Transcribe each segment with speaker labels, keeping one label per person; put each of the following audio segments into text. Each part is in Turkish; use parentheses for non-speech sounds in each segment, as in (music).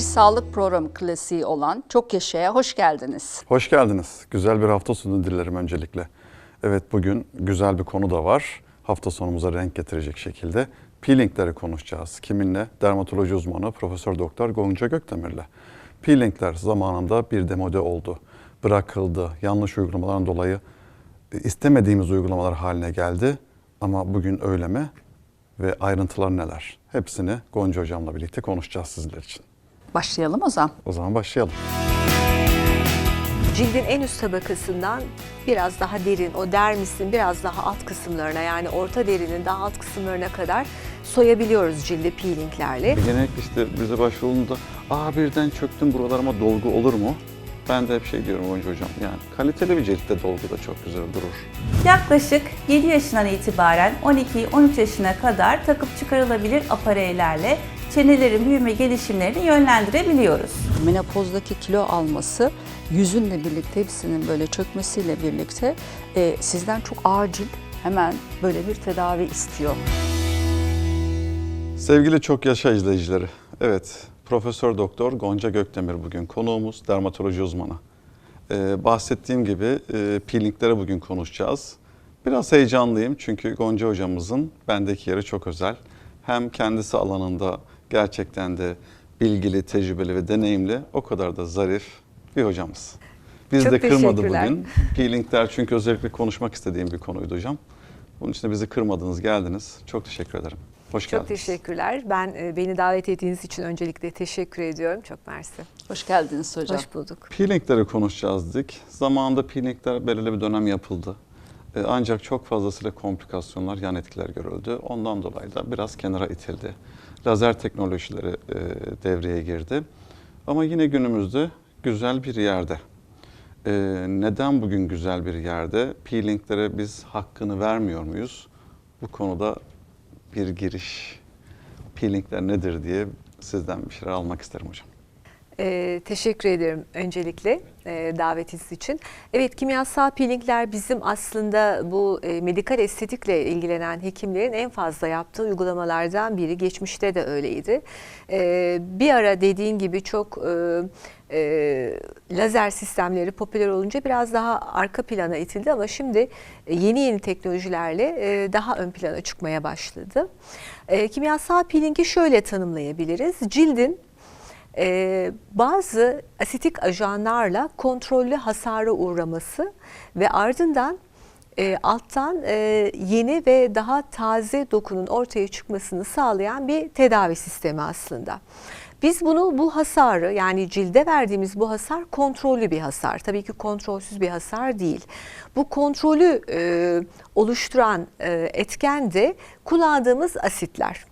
Speaker 1: sağlık programı klasiği olan Çok Yaşaya hoş geldiniz.
Speaker 2: Hoş geldiniz. Güzel bir hafta sonu dilerim öncelikle. Evet bugün güzel bir konu da var. Hafta sonumuza renk getirecek şekilde peelingleri konuşacağız. Kiminle? Dermatoloji uzmanı Profesör Doktor Gonca Gökdemir'le. Peelingler zamanında bir demode oldu. Bırakıldı. Yanlış uygulamaların dolayı istemediğimiz uygulamalar haline geldi. Ama bugün öyle mi? Ve ayrıntılar neler? Hepsini Gonca hocamla birlikte konuşacağız sizler için.
Speaker 1: Başlayalım o zaman.
Speaker 2: O zaman başlayalım.
Speaker 3: Cildin en üst tabakasından biraz daha derin, o dermisin biraz daha alt kısımlarına yani orta derinin daha alt kısımlarına kadar soyabiliyoruz cildi peelinglerle.
Speaker 2: Genellikle işte bize başvurulduğunda aa birden çöktüm buralarıma dolgu olur mu? Ben de hep şey diyorum Gonca Hocam yani kaliteli bir ciltte dolgu da çok güzel durur.
Speaker 4: Yaklaşık 7 yaşından itibaren 12-13 yaşına kadar takıp çıkarılabilir apareylerle çenelerin büyüme gelişimlerini yönlendirebiliyoruz.
Speaker 1: Menopozdaki kilo alması yüzünle birlikte hepsinin böyle çökmesiyle birlikte e, sizden çok acil hemen böyle bir tedavi istiyor.
Speaker 2: Sevgili çok yaşa izleyicileri. Evet Profesör Doktor Gonca Gökdemir bugün konuğumuz dermatoloji uzmanı. Ee, bahsettiğim gibi e, peelinglere bugün konuşacağız. Biraz heyecanlıyım çünkü Gonca hocamızın bendeki yeri çok özel. Hem kendisi alanında gerçekten de bilgili, tecrübeli ve deneyimli o kadar da zarif bir hocamız. Biz
Speaker 3: Çok
Speaker 2: de kırmadı bugün. (laughs) Peelingler çünkü özellikle konuşmak istediğim bir konuydu hocam. Bunun için de bizi kırmadınız, geldiniz. Çok teşekkür ederim. Hoş
Speaker 3: Çok
Speaker 2: geldiniz.
Speaker 3: teşekkürler. Ben e, beni davet ettiğiniz için öncelikle teşekkür ediyorum. Çok mersi.
Speaker 1: Hoş geldiniz hocam.
Speaker 3: Hoş bulduk.
Speaker 2: Peelingleri konuşacağız dedik. Zamanında peelingler belirli bir dönem yapıldı. Ee, Ancak çok fazlasıyla komplikasyonlar, yan etkiler görüldü. Ondan dolayı da biraz kenara itildi. Lazer teknolojileri e, devreye girdi. Ama yine günümüzde güzel bir yerde. Ee, Neden bugün güzel bir yerde? Peelinglere biz hakkını vermiyor muyuz? Bu konuda bir giriş, peelingler nedir diye sizden bir şeyler almak isterim hocam.
Speaker 3: Ee, teşekkür ederim öncelikle e, davetiniz için. Evet kimyasal peelingler bizim aslında bu e, medikal estetikle ilgilenen hekimlerin en fazla yaptığı uygulamalardan biri. Geçmişte de öyleydi. Ee, bir ara dediğin gibi çok e, e, lazer sistemleri popüler olunca biraz daha arka plana itildi ama şimdi e, yeni yeni teknolojilerle e, daha ön plana çıkmaya başladı. E, kimyasal peelingi şöyle tanımlayabiliriz. Cildin ee, bazı asitik ajanlarla kontrollü hasara uğraması ve ardından e, alttan e, yeni ve daha taze dokunun ortaya çıkmasını sağlayan bir tedavi sistemi aslında. Biz bunu bu hasarı yani cilde verdiğimiz bu hasar kontrollü bir hasar. Tabii ki kontrolsüz bir hasar değil. Bu kontrolü e, oluşturan e, etken de kullandığımız asitler.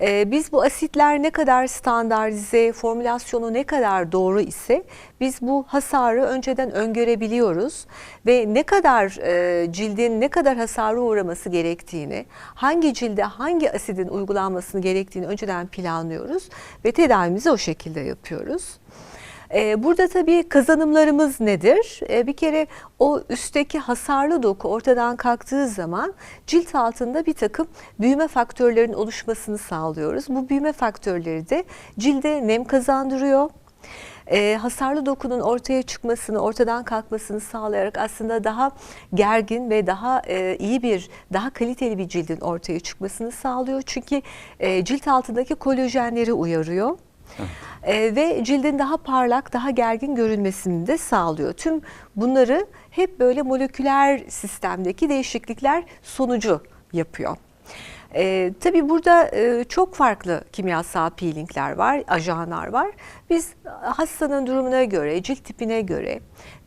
Speaker 3: Ee, biz bu asitler ne kadar standartize, formülasyonu ne kadar doğru ise biz bu hasarı önceden öngörebiliyoruz ve ne kadar e, cildin ne kadar hasara uğraması gerektiğini, hangi cilde hangi asidin uygulanmasını gerektiğini önceden planlıyoruz ve tedavimizi o şekilde yapıyoruz. Ee, Burada tabii kazanımlarımız nedir? Ee, Bir kere o üstteki hasarlı doku ortadan kalktığı zaman cilt altında bir takım büyüme faktörlerinin oluşmasını sağlıyoruz. Bu büyüme faktörleri de cilde nem kazandırıyor. Ee, hasarlı dokunun ortaya çıkmasını, ortadan kalkmasını sağlayarak aslında daha gergin ve daha e, iyi bir, daha kaliteli bir cildin ortaya çıkmasını sağlıyor. Çünkü e, cilt altındaki kolajenleri uyarıyor. Ee, ve cildin daha parlak, daha gergin görünmesini de sağlıyor. Tüm bunları hep böyle moleküler sistemdeki değişiklikler sonucu yapıyor. Ee, tabii burada e, çok farklı kimyasal peelingler var, ajanlar var. Biz hastanın durumuna göre, cilt tipine göre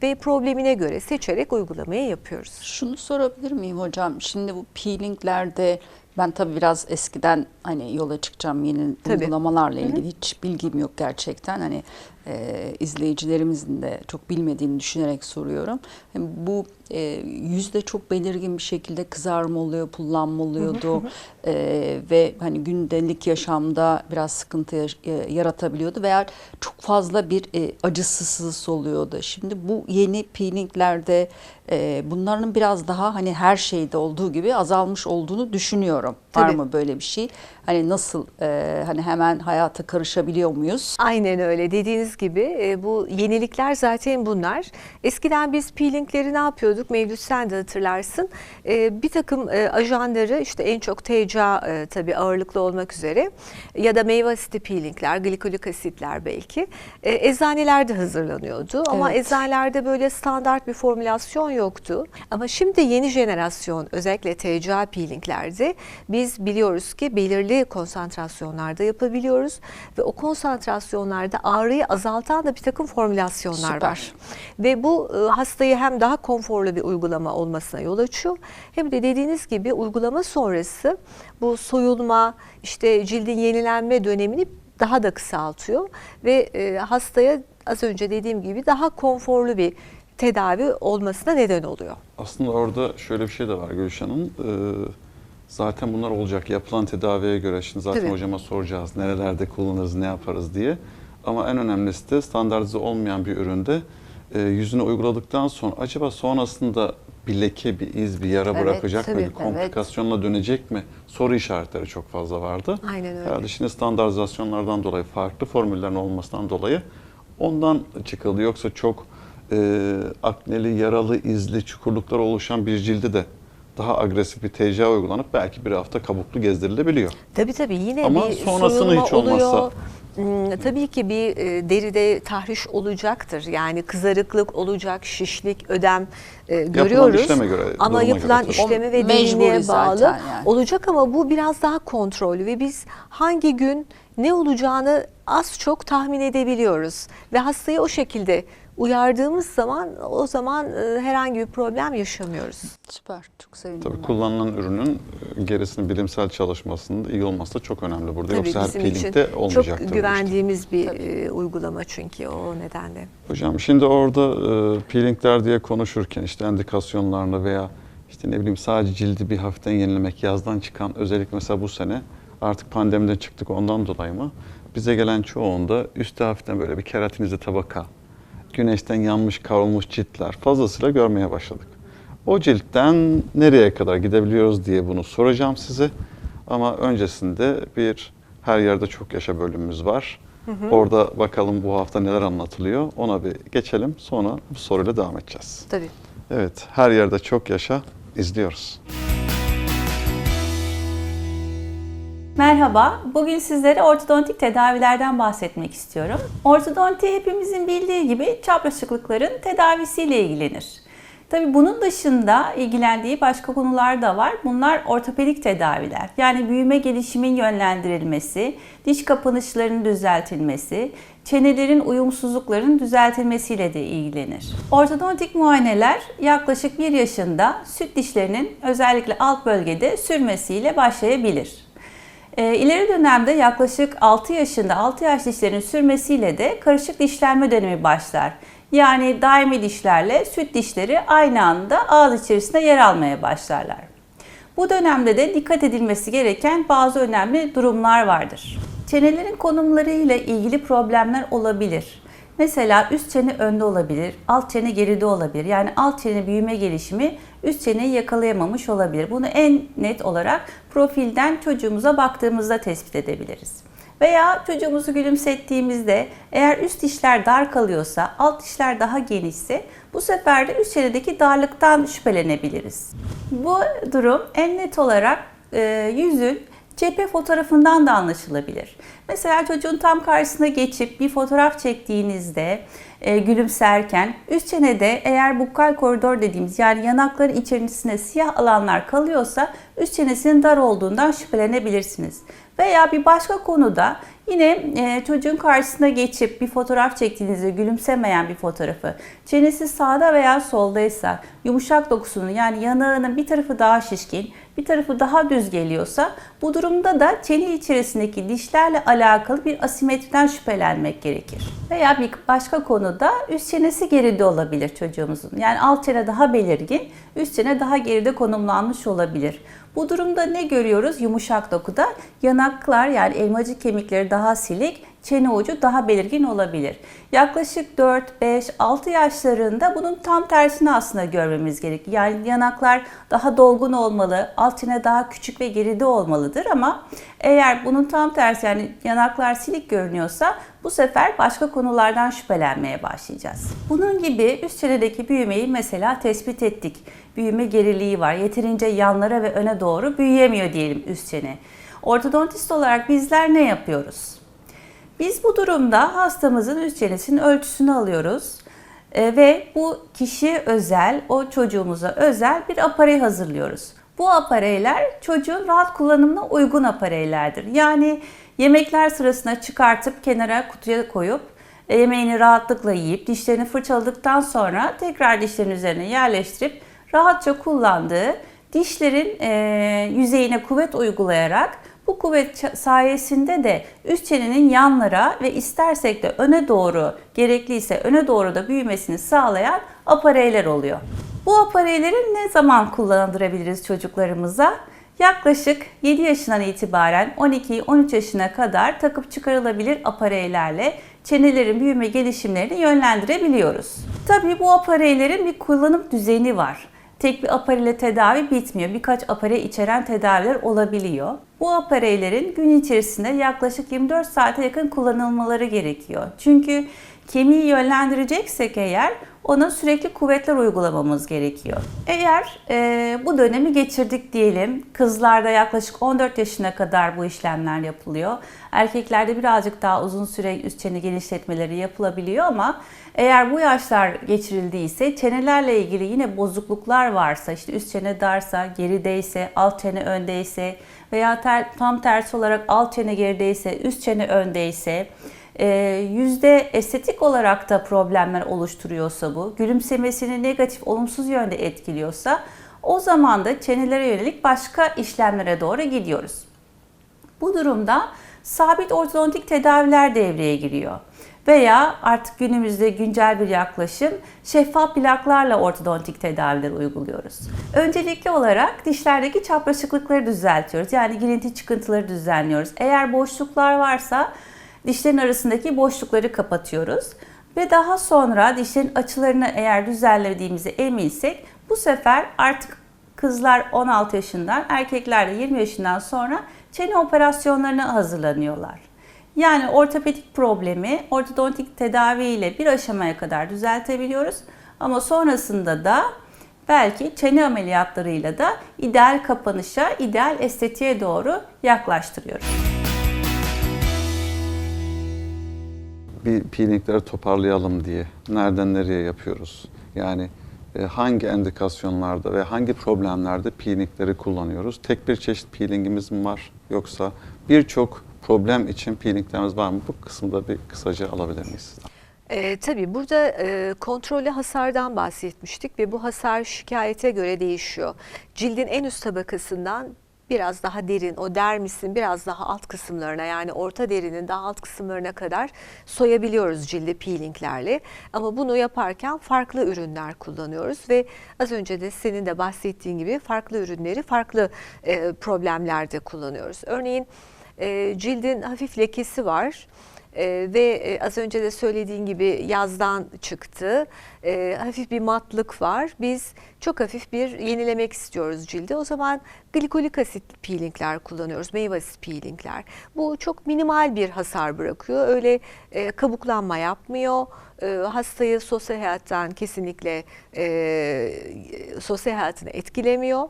Speaker 3: ve problemine göre seçerek uygulamayı yapıyoruz.
Speaker 1: Şunu sorabilir miyim hocam? Şimdi bu peelinglerde ben tabii biraz eskiden hani yola çıkacağım yeni
Speaker 3: Tabii.
Speaker 1: uygulamalarla ilgili hiç bilgim yok gerçekten. Hani e, izleyicilerimizin de çok bilmediğini düşünerek soruyorum. Bu e, yüzde çok belirgin bir şekilde kızarma oluyor, pullanma oluyordu E, ve hani gündelik yaşamda biraz sıkıntı yaş- e, yaratabiliyordu veya çok fazla bir e, acısız oluyordu. Şimdi bu yeni peelinglerde e, bunların biraz daha hani her şeyde olduğu gibi azalmış olduğunu düşünüyorum. Var
Speaker 3: Tabii.
Speaker 1: mı böyle bir şey? hani nasıl e, hani hemen hayata karışabiliyor muyuz?
Speaker 3: Aynen öyle dediğiniz gibi e, bu yenilikler zaten bunlar. Eskiden biz peelingleri ne yapıyorduk? Mevlüt sen de hatırlarsın. E, bir takım e, ajanları işte en çok TCA e, tabii ağırlıklı olmak üzere ya da meyve asidi peelingler, glikolik asitler belki e, eczanelerde hazırlanıyordu. Ama
Speaker 1: Evet.
Speaker 3: eczanelerde böyle standart bir formülasyon yoktu. Ama şimdi yeni jenerasyon özellikle TCA peelinglerde biz biliyoruz ki belirli konsantrasyonlarda yapabiliyoruz ve o konsantrasyonlarda ağrıyı azaltan da bir takım formülasyonlar
Speaker 1: Süper.
Speaker 3: var. Ve bu e, hastayı hem daha konforlu bir uygulama olmasına yol açıyor hem de dediğiniz gibi uygulama sonrası bu soyulma işte cildin yenilenme dönemini daha da kısaltıyor ve e, hastaya az önce dediğim gibi daha konforlu bir tedavi olmasına neden oluyor.
Speaker 2: Aslında orada şöyle bir şey de var Gülşen Hanım. Ee, zaten bunlar olacak. Yapılan tedaviye göre şimdi zaten
Speaker 3: Tabii.
Speaker 2: hocama soracağız nerelerde kullanırız, ne yaparız diye. Ama en önemlisi de standartize olmayan bir üründe e, yüzüne uyguladıktan sonra acaba sonrasında bir leke, bir iz, bir yara
Speaker 1: Evet,
Speaker 2: bırakacak mı, bir komplikasyonla dönecek mi? Soru işaretleri çok fazla vardı.
Speaker 3: Aynen öyle.
Speaker 2: Herhalde şimdi standartizasyonlardan dolayı, farklı formüllerin olmasından dolayı ondan çıkıldı. Yoksa çok e, akneli, yaralı, izli, çukurluklar oluşan bir cildi de daha agresif bir TCA uygulanıp belki bir hafta kabuklu gezdirilebiliyor.
Speaker 3: Tabii tabii yine
Speaker 2: Ama
Speaker 3: bir
Speaker 2: sonrasını hiç olmazsa-
Speaker 3: oluyor. Hmm, Tabii ki bir e, deride tahriş olacaktır. Yani kızarıklık olacak, şişlik, ödem e, görüyoruz.
Speaker 2: işleme göre,
Speaker 3: ama yapılan
Speaker 2: göre
Speaker 3: işleme ve derinliğe bağlı
Speaker 1: yani.
Speaker 3: olacak ama bu biraz daha kontrollü ve biz hangi gün ne olacağını az çok tahmin edebiliyoruz ve hastayı o şekilde uyardığımız zaman o zaman e, herhangi bir problem yaşamıyoruz.
Speaker 1: Süper. Çok sevindim.
Speaker 2: Tabii
Speaker 1: ben.
Speaker 2: kullanılan ürünün e, gerisinin bilimsel çalışmasının da iyi olması da çok önemli burada.
Speaker 3: Tabii
Speaker 2: Yoksa her peelingde
Speaker 3: çok
Speaker 2: olmayacaktır. işte.
Speaker 3: güvendiğimiz bir
Speaker 1: Tabii.
Speaker 3: e, uygulama çünkü o nedenle.
Speaker 2: Hocam şimdi orada peelingler diye konuşurken işte endikasyonlarını veya işte ne bileyim sadece cildi bir hafiften yenilemek yazdan çıkan özellikle mesela bu sene artık pandemiden çıktık ondan dolayı mı bize gelen çoğunda üstte hafiften böyle bir keratinize tabaka, güneşten yanmış kavrulmuş ciltler fazlasıyla görmeye başladık. O ciltten nereye kadar gidebiliyoruz diye bunu soracağım size. Ama öncesinde bir her yerde çok yaşa bölümümüz var. Orada bakalım bu hafta neler anlatılıyor. Ona bir geçelim. Sonra bu soruyla devam edeceğiz.
Speaker 3: Tabii.
Speaker 2: Evet, her yerde çok yaşa izliyoruz.
Speaker 4: Merhaba, bugün sizlere ortodontik tedavilerden bahsetmek istiyorum. Ortodonti hepimizin bildiği gibi çapraşıklıkların tedavisiyle ilgilenir. Tabii bunun dışında ilgilendiği başka konular da var. Bunlar ortopedik tedaviler. Yani büyüme gelişimin yönlendirilmesi, diş kapanışlarının düzeltilmesi, çenelerin uyumsuzluklarının düzeltilmesiyle de ilgilenir. Ortodontik muayeneler yaklaşık 1 yaşında süt dişlerinin özellikle alt bölgede sürmesiyle başlayabilir. E, ileri dönemde yaklaşık 6 yaşında 6 yaş dişlerin sürmesiyle de karışık dişlenme dönemi başlar. Yani daimi dişlerle süt dişleri aynı anda ağız içerisinde yer almaya başlarlar. Bu dönemde de dikkat edilmesi gereken bazı önemli durumlar vardır. Çenelerin konumları ile ilgili problemler olabilir. Mesela üst çene önde olabilir, alt çene geride olabilir. Yani alt çene büyüme gelişimi üst çeneyi yakalayamamış olabilir. Bunu en net olarak profilden çocuğumuza baktığımızda tespit edebiliriz. Veya çocuğumuzu gülümsettiğimizde eğer üst dişler dar kalıyorsa, alt dişler daha genişse bu sefer de üst çenedeki darlıktan şüphelenebiliriz. Bu durum en net olarak e, yüzün cephe fotoğrafından da anlaşılabilir. Mesela çocuğun tam karşısına geçip bir fotoğraf çektiğinizde e, gülümserken üst çenede eğer bukkal koridor dediğimiz yani yanakların içerisinde siyah alanlar kalıyorsa üst çenesinin dar olduğundan şüphelenebilirsiniz. Veya bir başka konuda yine e, çocuğun karşısına geçip bir fotoğraf çektiğinizde gülümsemeyen bir fotoğrafı, çenesi sağda veya soldaysa, yumuşak dokusunun yani yanağının bir tarafı daha şişkin, bir tarafı daha düz geliyorsa bu durumda da çene içerisindeki dişlerle alakalı bir asimetriden şüphelenmek gerekir. Veya bir başka konuda üst çenesi geride olabilir çocuğumuzun. Yani alt çene daha belirgin, üst çene daha geride konumlanmış olabilir. Bu durumda ne görüyoruz? Yumuşak dokuda yanaklar yani elmacık kemikleri daha silik, çene ucu daha belirgin olabilir. Yaklaşık 4, 5, 6 yaşlarında bunun tam tersini aslında görmemiz gerekir. Yani yanaklar daha dolgun olmalı, alt çene daha küçük ve geride olmalıdır ama eğer bunun tam tersi yani yanaklar silik görünüyorsa bu sefer başka konulardan şüphelenmeye başlayacağız. Bunun gibi üst çenedeki büyümeyi mesela tespit ettik. Büyüme geriliği var. Yeterince yanlara ve öne doğru büyüyemiyor diyelim üst çene. Ortodontist olarak bizler ne yapıyoruz? Biz bu durumda hastamızın üst çenesinin ölçüsünü alıyoruz E, ve bu kişiye özel, o çocuğumuza özel bir aparey hazırlıyoruz. Bu apareyler çocuğun rahat kullanımına uygun apareylerdir. Yani yemekler sırasında çıkartıp kenara kutuya koyup e, yemeğini rahatlıkla yiyip dişlerini fırçaladıktan sonra tekrar dişlerin üzerine yerleştirip rahatça kullandığı dişlerin e, yüzeyine kuvvet uygulayarak bu kuvvet sayesinde de üst çenenin yanlara ve istersek de öne doğru gerekliyse öne doğru da büyümesini sağlayan apareyler oluyor. Bu apareyleri ne zaman kullandırabiliriz çocuklarımıza? Yaklaşık 7 yaşından itibaren 12-13 yaşına kadar takıp çıkarılabilir apareylerle çenelerin büyüme gelişimlerini yönlendirebiliyoruz. Tabii bu apareylerin bir kullanım düzeni var. Tek bir apareyle tedavi bitmiyor. Birkaç aparey içeren tedaviler olabiliyor. Bu apareylerin gün içerisinde yaklaşık 24 saate yakın kullanılmaları gerekiyor. Çünkü kemiği yönlendireceksek eğer ona sürekli kuvvetler uygulamamız gerekiyor. Eğer e, bu dönemi geçirdik diyelim, kızlarda yaklaşık 14 yaşına kadar bu işlemler yapılıyor. Erkeklerde birazcık daha uzun süre üst çene genişletmeleri yapılabiliyor ama eğer bu yaşlar geçirildiyse çenelerle ilgili yine bozukluklar varsa işte üst çene darsa, gerideyse, alt çene öndeyse veya ter, tam tersi olarak alt çene gerideyse, üst çene öndeyse e, yüzde estetik olarak da problemler oluşturuyorsa bu, gülümsemesini negatif, olumsuz yönde etkiliyorsa o zaman da çenelere yönelik başka işlemlere doğru gidiyoruz. Bu durumda sabit ortodontik tedaviler devreye giriyor. Veya artık günümüzde güncel bir yaklaşım şeffaf plaklarla ortodontik tedaviler uyguluyoruz. Öncelikli olarak dişlerdeki çapraşıklıkları düzeltiyoruz. Yani girinti çıkıntıları düzenliyoruz. Eğer boşluklar varsa dişlerin arasındaki boşlukları kapatıyoruz. Ve daha sonra dişlerin açılarını eğer düzenlediğimize eminsek bu sefer artık kızlar 16 yaşından, erkekler de 20 yaşından sonra çene operasyonlarına hazırlanıyorlar. Yani ortopedik problemi ortodontik tedavi ile bir aşamaya kadar düzeltebiliyoruz. Ama sonrasında da belki çene ameliyatlarıyla da ideal kapanışa, ideal estetiğe doğru yaklaştırıyoruz.
Speaker 2: Bir peelingleri toparlayalım diye nereden nereye yapıyoruz? Yani e, hangi endikasyonlarda ve hangi problemlerde peelingleri kullanıyoruz? Tek bir çeşit peelingimiz mi var yoksa birçok problem için peelinglerimiz var mı? Bu kısımda bir kısaca alabilir miyiz?
Speaker 3: Ee, tabii burada e, kontrollü hasardan bahsetmiştik ve bu hasar şikayete göre değişiyor. Cildin en üst tabakasından biraz daha derin, o dermisin biraz daha alt kısımlarına yani orta derinin daha alt kısımlarına kadar soyabiliyoruz cildi peelinglerle. Ama bunu yaparken farklı ürünler kullanıyoruz ve az önce de senin de bahsettiğin gibi farklı ürünleri farklı e, problemlerde kullanıyoruz. Örneğin e, cildin hafif lekesi var. Ee, ve e, az önce de söylediğin gibi yazdan çıktı. Ee, hafif bir matlık var. Biz çok hafif bir yenilemek istiyoruz cildi. O zaman glikolik asit peelingler kullanıyoruz. Meyve asit peelingler. Bu çok minimal bir hasar bırakıyor. Öyle e, kabuklanma yapmıyor. E, hastayı sosyal hayattan kesinlikle e, sosyal hayatını etkilemiyor.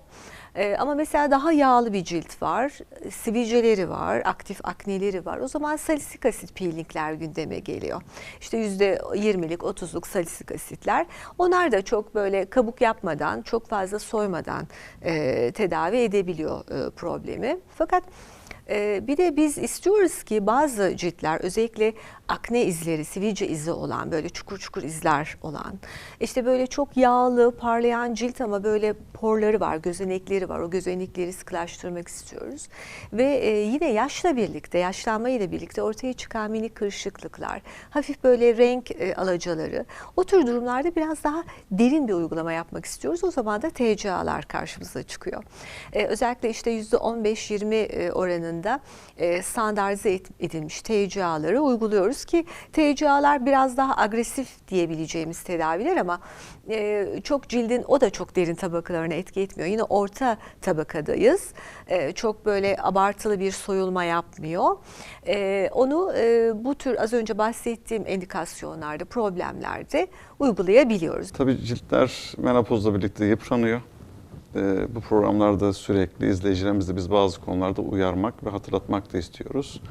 Speaker 3: Ee, ama mesela daha yağlı bir cilt var, sivilceleri var, aktif akneleri var. O zaman salisik asit peelingler gündeme geliyor. İşte %20'lik, 30'luk salisik asitler. Onlar da çok böyle kabuk yapmadan, çok fazla soymadan e, tedavi edebiliyor e, problemi. Fakat ee, bir de biz istiyoruz ki bazı ciltler özellikle akne izleri, sivilce izi olan böyle çukur çukur izler olan işte böyle çok yağlı parlayan cilt ama böyle porları var, gözenekleri var. O gözenekleri sıkılaştırmak istiyoruz. Ve e, yine yaşla birlikte, yaşlanma ile birlikte ortaya çıkan minik kırışıklıklar, hafif böyle renk e, alacaları. O tür durumlarda biraz daha derin bir uygulama yapmak istiyoruz. O zaman da TCA'lar karşımıza çıkıyor. E, özellikle işte %15-20 e, oranında e, standartize edilmiş TCA'ları uyguluyoruz ki TCA'lar biraz daha agresif diyebileceğimiz tedaviler ama e, çok cildin o da çok derin tabakalarına etki etmiyor. Yine orta tabakadayız. E, çok böyle abartılı bir soyulma yapmıyor. E, onu e, bu tür az önce bahsettiğim endikasyonlarda, problemlerde uygulayabiliyoruz.
Speaker 2: Tabii ciltler menopozla birlikte yıpranıyor. Ee, bu programlarda sürekli izleyicilerimizi biz bazı konularda uyarmak ve hatırlatmak da istiyoruz.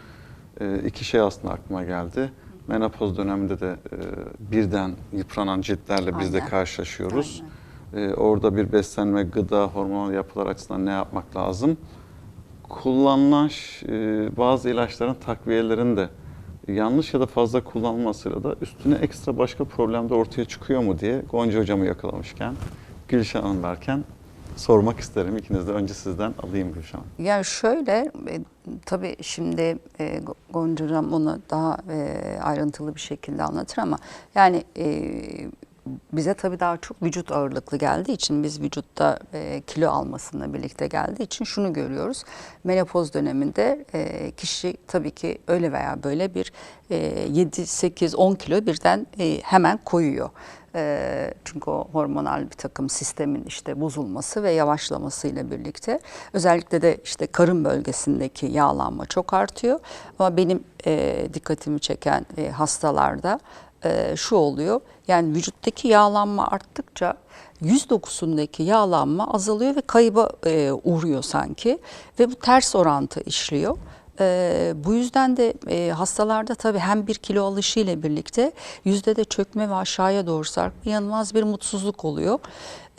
Speaker 2: Ee, iki şey aslında aklıma geldi. Menopoz döneminde de e, birden yıpranan ciltlerle biz de
Speaker 1: Aynen.
Speaker 2: karşılaşıyoruz. Ee, orada bir beslenme, gıda, hormonal yapılar açısından ne yapmak lazım? Kullanılan ş- e, bazı ilaçların takviyelerin de yanlış ya da fazla kullanılmasıyla da üstüne ekstra başka problem de ortaya çıkıyor mu diye Gonca hocamı yakalamışken, Gülşen Hanım derken sormak isterim. İkiniz de önce sizden alayım Gülşen Hanım.
Speaker 1: Yani şöyle e, tabii şimdi e, Go- Gonca Hocam onu daha e, ayrıntılı bir şekilde anlatır ama yani e, bize tabii daha çok vücut ağırlıklı geldiği için biz vücutta e, kilo almasıyla birlikte geldiği için şunu görüyoruz. Menopoz döneminde e, kişi tabii ki öyle veya böyle bir e, 7, 8, 10 kilo birden e, hemen koyuyor. E, çünkü o hormonal bir takım sistemin işte bozulması ve yavaşlamasıyla birlikte özellikle de işte karın bölgesindeki yağlanma çok artıyor. Ama benim e, dikkatimi çeken e, hastalarda e, şu oluyor. Yani vücuttaki yağlanma arttıkça yüz dokusundaki yağlanma azalıyor ve kayıba uğruyor sanki ve bu ters orantı işliyor. Ee, bu yüzden de e, hastalarda tabii hem bir kilo alışı ile birlikte yüzde de çökme ve aşağıya doğru sarkma inanılmaz bir mutsuzluk oluyor.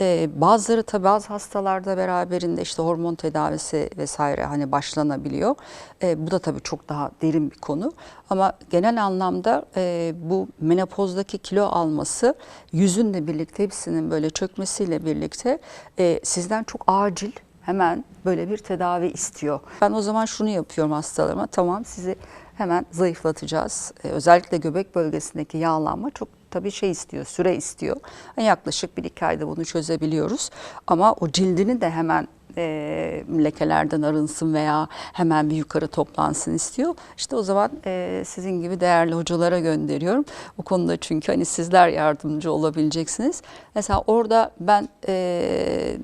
Speaker 1: Ee, bazıları tabii bazı hastalarda beraberinde işte hormon tedavisi vesaire hani başlanabiliyor. Ee, bu da tabii çok daha derin bir konu. Ama genel anlamda e, bu menopozdaki kilo alması yüzünle birlikte hepsinin böyle çökmesiyle birlikte e, sizden çok acil hemen böyle bir tedavi istiyor. Ben o zaman şunu yapıyorum hastalarıma. Tamam sizi hemen zayıflatacağız. Ee, özellikle göbek bölgesindeki yağlanma çok tabii şey istiyor, süre istiyor. Yani yaklaşık bir iki ayda bunu çözebiliyoruz. Ama o cildini de hemen e, lekelerden arınsın veya hemen bir yukarı toplansın istiyor. İşte o zaman e, sizin gibi değerli hocalara gönderiyorum. Bu konuda çünkü hani sizler yardımcı olabileceksiniz. Mesela orada ben e,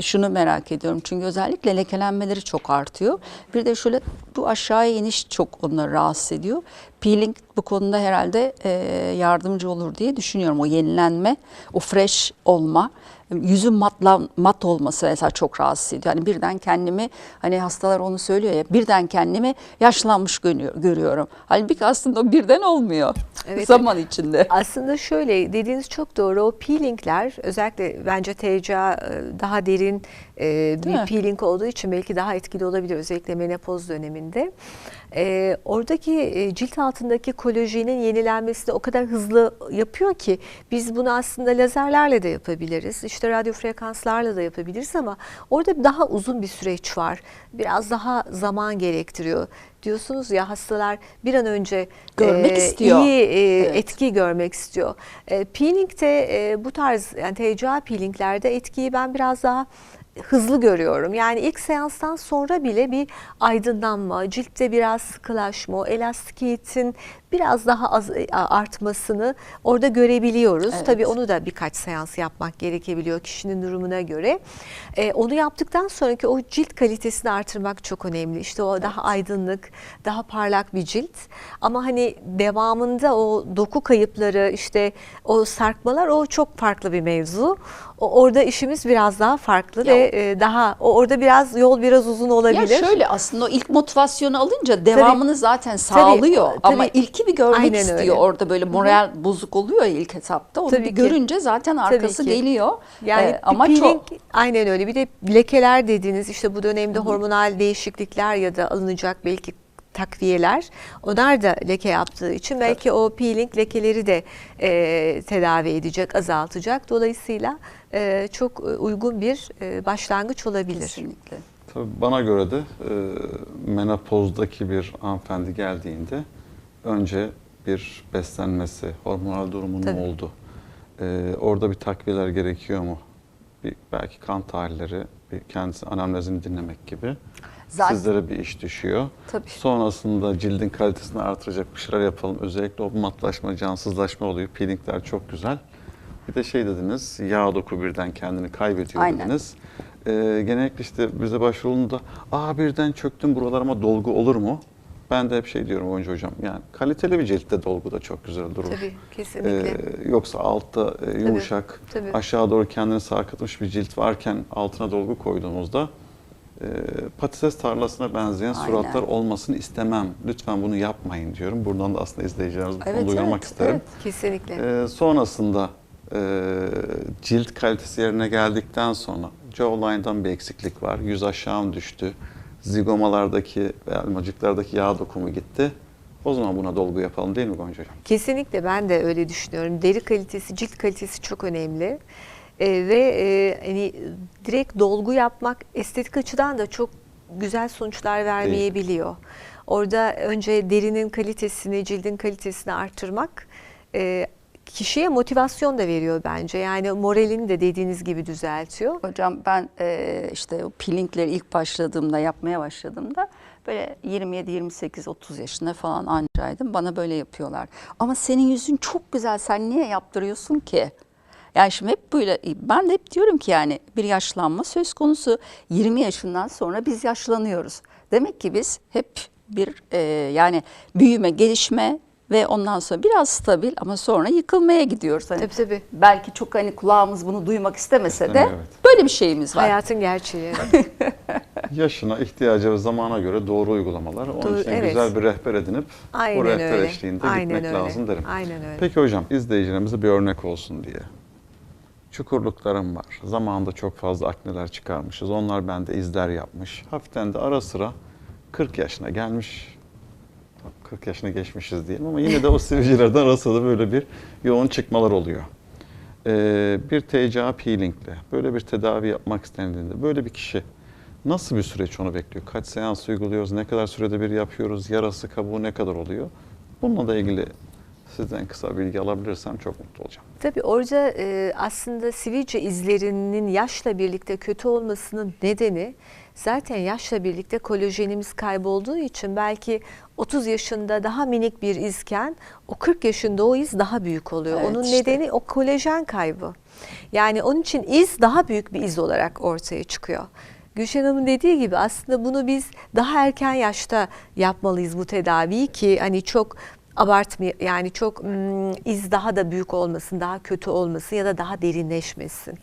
Speaker 1: şunu merak ediyorum. Çünkü özellikle lekelenmeleri çok artıyor. Bir de şöyle bu aşağıya iniş çok onları rahatsız ediyor. Peeling bu konuda herhalde e, yardımcı olur diye düşünüyorum. O yenilenme, o fresh olma yüzün matla, mat olması mesela çok rahatsız ediyor. Hani birden kendimi hani hastalar onu söylüyor ya birden kendimi yaşlanmış görüyor- görüyorum. Halbuki aslında o birden olmuyor.
Speaker 3: Evet.
Speaker 1: Zaman içinde.
Speaker 3: Aslında şöyle dediğiniz çok doğru. O peelingler özellikle bence TCA e, daha derin e, bir
Speaker 1: mi?
Speaker 3: peeling olduğu için belki daha etkili olabilir özellikle menopoz döneminde. E, oradaki e, cilt altındaki kolajenin yenilenmesi de o kadar hızlı yapıyor ki biz bunu aslında lazerlerle de yapabiliriz. İşte radyo frekanslarla da yapabiliriz ama orada daha uzun bir süreç var. Biraz daha zaman gerektiriyor. Diyorsunuz ya hastalar bir an önce
Speaker 1: Görmek
Speaker 3: e,
Speaker 1: istiyor.
Speaker 3: iyi e,
Speaker 1: Evet.
Speaker 3: etki görmek istiyor. E, peeling'de e, bu tarz yani TCA peelinglerde etkiyi ben biraz daha hızlı görüyorum. Yani ilk seanstan sonra bile bir aydınlanma, ciltte biraz sıkılaşma, elastikiyetin biraz daha az e, artmasını orada görebiliyoruz.
Speaker 1: Evet.
Speaker 3: Tabii onu da birkaç seans yapmak gerekebiliyor kişinin durumuna göre. E, onu yaptıktan sonraki o cilt kalitesini artırmak çok önemli. İşte o daha aydınlık, daha parlak bir cilt. Ama hani devamında o doku kayıpları, işte o sarkmalar o çok farklı bir mevzu. O, orada işimiz biraz daha farklı
Speaker 1: Ya-
Speaker 3: ve e, daha o, orada biraz yol biraz uzun olabilir.
Speaker 1: Ya şöyle aslında o ilk motivasyonu alınca devamını zaten sağlıyor.
Speaker 3: tabii.
Speaker 1: Ama ilki bir görmek
Speaker 3: Aynen
Speaker 1: istiyor.
Speaker 3: öyle.
Speaker 1: Orada böyle moral bozuk oluyor ya ilk etapta. Onu
Speaker 3: Tabii
Speaker 1: bir
Speaker 3: ki.
Speaker 1: görünce zaten arkası geliyor.
Speaker 3: Yani
Speaker 1: Ee, ama
Speaker 3: peeling,
Speaker 1: çok
Speaker 3: aynen öyle. Bir de lekeler dediğiniz işte bu dönemde hormonal değişiklikler ya da alınacak belki takviyeler onlar da leke yaptığı için belki o peeling lekeleri de e, tedavi edecek, azaltacak. Dolayısıyla e, çok uygun bir e, başlangıç olabilir.
Speaker 1: Kesinlikle.
Speaker 2: Tabii bana göre de e, menopozdaki bir hanımefendi geldiğinde önce bir beslenmesi, hormonal durumunun
Speaker 3: Tabii.
Speaker 2: oldu. E, orada bir takviyeler gerekiyor mu? Bir, belki kan tahlilleri, bir kendisi anamnezini dinlemek gibi.
Speaker 1: Zaten-
Speaker 2: Sizlere bir iş düşüyor.
Speaker 1: Tabii.
Speaker 2: Sonrasında cildin kalitesini artıracak bir şeyler yapalım. Özellikle o matlaşma, cansızlaşma oluyor. Peelingler çok güzel. Bir de şey dediniz, yağ doku birden kendini kaybediyor
Speaker 1: Aynen.
Speaker 2: dediniz. Ee, genellikle işte bize başvurulduğunda, aa birden çöktüm buralarıma dolgu olur mu? Ben de hep şey diyorum oyuncu hocam, yani kaliteli bir ciltte dolgu da çok güzel durur.
Speaker 3: Tabii kesinlikle.
Speaker 2: Ee, yoksa altta e, yumuşak,
Speaker 3: tabii.
Speaker 2: aşağı doğru kendini sarkıtmış bir cilt varken altına dolgu koyduğumuzda e, patates tarlasına benzeyen
Speaker 1: Aynen.
Speaker 2: suratlar olmasını istemem. Lütfen bunu yapmayın diyorum. Buradan da aslında izleyicilerimiz bu
Speaker 1: Evet,
Speaker 2: konuda uyarmak
Speaker 1: evet,
Speaker 2: isterim.
Speaker 1: evet.
Speaker 3: kesinlikle.
Speaker 2: Ee, sonrasında e, cilt kalitesi yerine geldikten sonra jawline'dan bir eksiklik var. Yüz aşağı düştü? Zigomalardaki ve elmacıklardaki yağ dokumu gitti. O zaman buna dolgu yapalım değil mi Gonca Hocam?
Speaker 3: Kesinlikle ben de öyle düşünüyorum. Deri kalitesi, cilt kalitesi çok önemli. Ee, ve e, hani direkt dolgu yapmak estetik açıdan da çok güzel sonuçlar vermeyebiliyor. Orada önce derinin kalitesini, cildin kalitesini arttırmak e, kişiye motivasyon da veriyor bence. Yani moralini de dediğiniz gibi düzeltiyor.
Speaker 1: Hocam ben e, işte o peelingleri ilk başladığımda yapmaya başladığımda böyle 27 28 30 yaşında falan ancaydım. Bana böyle yapıyorlar. Ama senin yüzün çok güzel. Sen niye yaptırıyorsun ki? Yani şimdi hep böyle ben de hep diyorum ki yani bir yaşlanma söz konusu 20 yaşından sonra biz yaşlanıyoruz. Demek ki biz hep bir e, yani büyüme, gelişme ve ondan sonra biraz stabil ama sonra yıkılmaya gidiyoruz. Hani
Speaker 3: Tabii, tabii.
Speaker 1: Belki çok hani kulağımız bunu duymak istemese de
Speaker 2: evet.
Speaker 1: böyle bir şeyimiz var.
Speaker 3: Hayatın gerçeği. (laughs)
Speaker 2: Yaşına, ihtiyaca ve zamana göre doğru uygulamalar. Onun
Speaker 3: Doğru,
Speaker 2: için
Speaker 3: evet.
Speaker 2: güzel bir rehber edinip
Speaker 3: Aynen
Speaker 2: o rehber
Speaker 3: öyle.
Speaker 2: eşliğinde
Speaker 3: Aynen
Speaker 2: gitmek
Speaker 3: öyle.
Speaker 2: lazım derim.
Speaker 3: Aynen öyle.
Speaker 2: Peki hocam izleyicilerimize bir örnek olsun diye. Çukurluklarım var. Zamanında çok fazla akneler çıkarmışız. Onlar bende izler yapmış. Hafiften de ara sıra 40 yaşına gelmiş. 40 yaşına geçmişiz diyelim ama yine de o sivilcelerden ara sıra böyle bir yoğun çıkmalar oluyor. Ee, bir TCA peelingle böyle bir tedavi yapmak istendiğinde böyle bir kişi nasıl bir süreç onu bekliyor? Kaç seans uyguluyoruz? Ne kadar sürede bir yapıyoruz? Yarası kabuğu ne kadar oluyor? Bununla da ilgili sizden kısa bilgi alabilirsem çok mutlu olacağım.
Speaker 3: Tabii orada e, aslında sivilce izlerinin yaşla birlikte kötü olmasının nedeni zaten yaşla birlikte kolajenimiz kaybolduğu için belki 30 yaşında daha minik bir izken o 40 yaşında o iz daha büyük oluyor.
Speaker 1: Evet,
Speaker 3: Onun
Speaker 1: işte.
Speaker 3: nedeni o kolajen kaybı. Yani onun için iz daha büyük bir iz olarak ortaya çıkıyor. Gülşen Hanım'ın dediği gibi aslında bunu biz daha erken yaşta yapmalıyız bu tedaviyi ki hani çok abartmay yani çok mm, iz daha da büyük olmasın, daha kötü olmasın ya da daha derinleşmesin.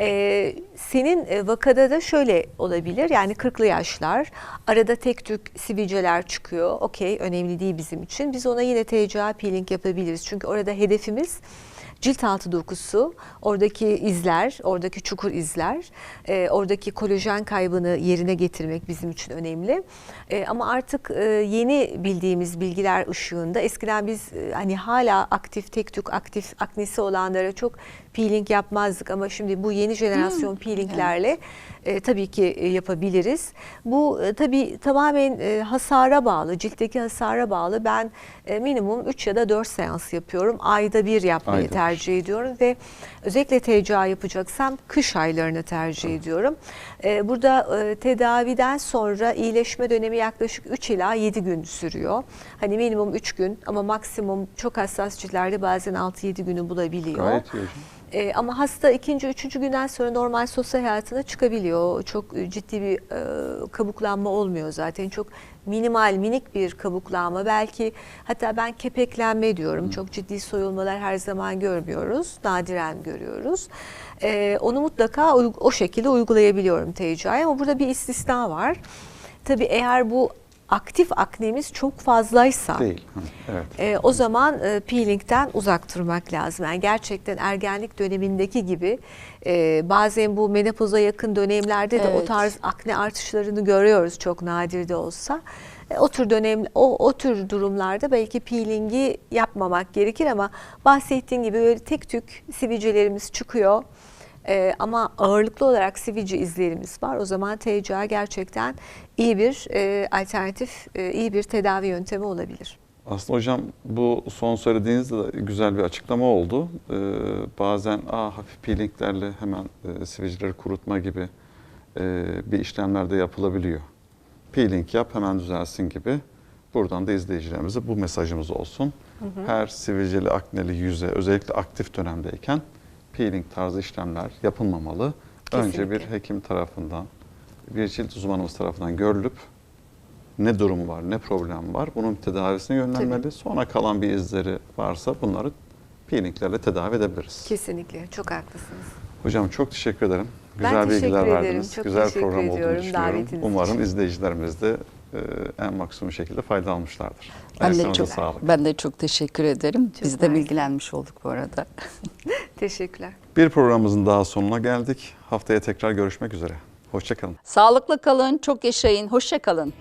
Speaker 3: Ee, senin e, vakada da şöyle olabilir yani 40'lı yaşlar arada tek tük sivilceler çıkıyor. Okey önemli değil bizim için. Biz ona yine TCA peeling yapabiliriz. Çünkü orada hedefimiz cilt altı dokusu, oradaki izler, oradaki çukur izler, e, oradaki kolajen kaybını yerine getirmek bizim için önemli. E, ama artık e, yeni bildiğimiz bilgiler ışığında eskiden biz e, hani hala aktif tek tük aktif aknesi olanlara çok peeling yapmazdık ama şimdi bu yeni jenerasyon peelinglerle e, tabii ki e, yapabiliriz. Bu e, tabii tamamen e, hasara bağlı, ciltteki hasara bağlı. Ben e, minimum 3 ya da 4 seans yapıyorum. Ayda bir yapmayı
Speaker 2: Ayda
Speaker 3: tercih ediyorum ve özellikle TCA yapacaksam kış aylarını tercih ediyorum. E, burada e, tedaviden sonra iyileşme dönemi yaklaşık 3 ila 7 gün sürüyor. Hani minimum 3 gün ama maksimum çok hassas ciltlerde bazen 6-7 günü bulabiliyor.
Speaker 2: Gayet iyi.
Speaker 3: E, ama hasta ikinci, üçüncü günden sonra normal sosyal hayatına çıkabiliyor. Çok e, ciddi bir e, kabuklanma olmuyor zaten. Çok minimal, minik bir kabuklanma. Belki hatta ben kepeklenme diyorum. Çok ciddi soyulmalar her zaman görmüyoruz. Nadiren görüyoruz. E, onu mutlaka uy- o şekilde uygulayabiliyorum TCA'ya ama burada bir istisna var. Tabii eğer bu aktif aknemiz çok fazlaysa
Speaker 2: Değil. Hı, Evet.
Speaker 3: e, o zaman e, peelingden uzak durmak lazım. Yani gerçekten ergenlik dönemindeki gibi e, bazen bu menopoza yakın dönemlerde de o
Speaker 1: Evet.
Speaker 3: tarz akne artışlarını görüyoruz çok nadir de olsa. E, o tür dönem o, o tür durumlarda belki peelingi yapmamak gerekir ama bahsettiğim gibi böyle tek tük sivilcelerimiz çıkıyor. E, ama ağırlıklı olarak sivilce izlerimiz var. O zaman TCA gerçekten iyi bir e, alternatif, e, iyi bir tedavi yöntemi olabilir.
Speaker 2: Aslında hocam bu son söylediğiniz de güzel bir açıklama oldu. Ee, bazen Aa, hafif peelinglerle hemen e, sivilceleri kurutma gibi e, bir işlemler de yapılabiliyor. Peeling yap hemen düzelsin gibi. Buradan da izleyicilerimize bu mesajımız olsun. Her sivilceli akneli yüze özellikle aktif dönemdeyken peeling tarzı işlemler yapılmamalı. Önce bir
Speaker 3: Kesinlikle.
Speaker 2: hekim tarafından, bir cilt uzmanımız tarafından görülüp ne durumu var, ne problem var bunun tedavisine yönlenmeli. Sonra kalan bir izleri varsa bunları peelinglerle tedavi edebiliriz.
Speaker 3: Kesinlikle çok haklısınız.
Speaker 2: Hocam çok teşekkür ederim.
Speaker 3: Ben
Speaker 2: Güzel
Speaker 3: teşekkür
Speaker 2: bilgiler
Speaker 3: ederim.
Speaker 2: verdiniz.
Speaker 3: Çok
Speaker 2: Güzel program olduğunu
Speaker 3: ediyorum
Speaker 2: düşünüyorum.
Speaker 3: davetiniz
Speaker 2: Umarım
Speaker 3: için.
Speaker 2: izleyicilerimiz de e, en maksimum şekilde fayda almışlardır.
Speaker 1: Ben de çok
Speaker 2: sağlık.
Speaker 1: ben de çok teşekkür ederim.
Speaker 3: Çok
Speaker 1: Biz de bilgilenmiş olduk bu arada. (laughs)
Speaker 3: Teşekkürler.
Speaker 2: Bir programımızın daha sonuna geldik. Haftaya tekrar görüşmek üzere. Hoşçakalın.
Speaker 1: Sağlıklı kalın, çok yaşayın, hoşça kalın.